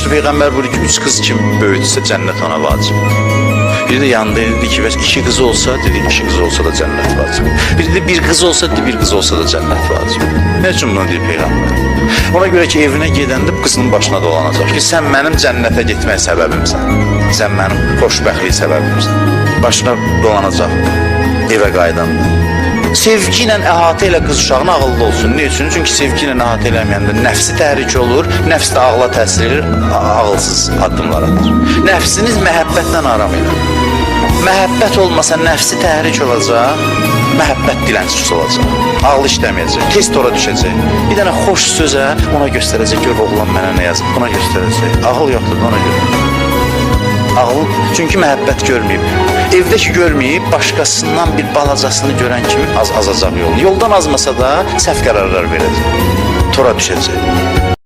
İşte Peygamber ki üç kız kim böyütse cennet ona vacip. Bir de yanında dedi ki "Bəs iki kız olsa dedi iki kız olsa da cennet vacip. Bir de bir kız olsa dedi bir kız olsa da cennet vacip. Ne için bunu deyir Peygamber? Ona göre ki evine gedəndə bu qızın başına dolanacaq ki sən mənim cənnətə getmək səbəbimsən. Sən mənim xoşbəxtlik səbəbimsən. Başına dolanacaq evə qayıdanda. Sevgi ilə əhatə elə qız uşağına ağıllı olsun. Ne üçün? Çünki sevgi ilə əhatə eləməyəndə nəfsi təhrik olur, nəfs də ağla təsir edir, ağılsız addımlar atır. Nəfsiniz məhəbbətdən aram edir. Məhəbbət olmasa nəfsi təhrik olacaq, məhəbbət dilənçisi olacaq. Ağlı işləməyəcək, tez tora düşəcək. Bir dənə xoş sözə ona göstərəcək, gör oğlan mənə nə yazıb, buna göstərəcək. Ağıl yoxdur ona görə. Ağıl çünki məhəbbət görməyib. Evdəki görməyib, başqasından bir balacasını görən kimi az azacaq yol. Yoldan azmasa da səhv qərarlar verəcək. Tora düşəcək.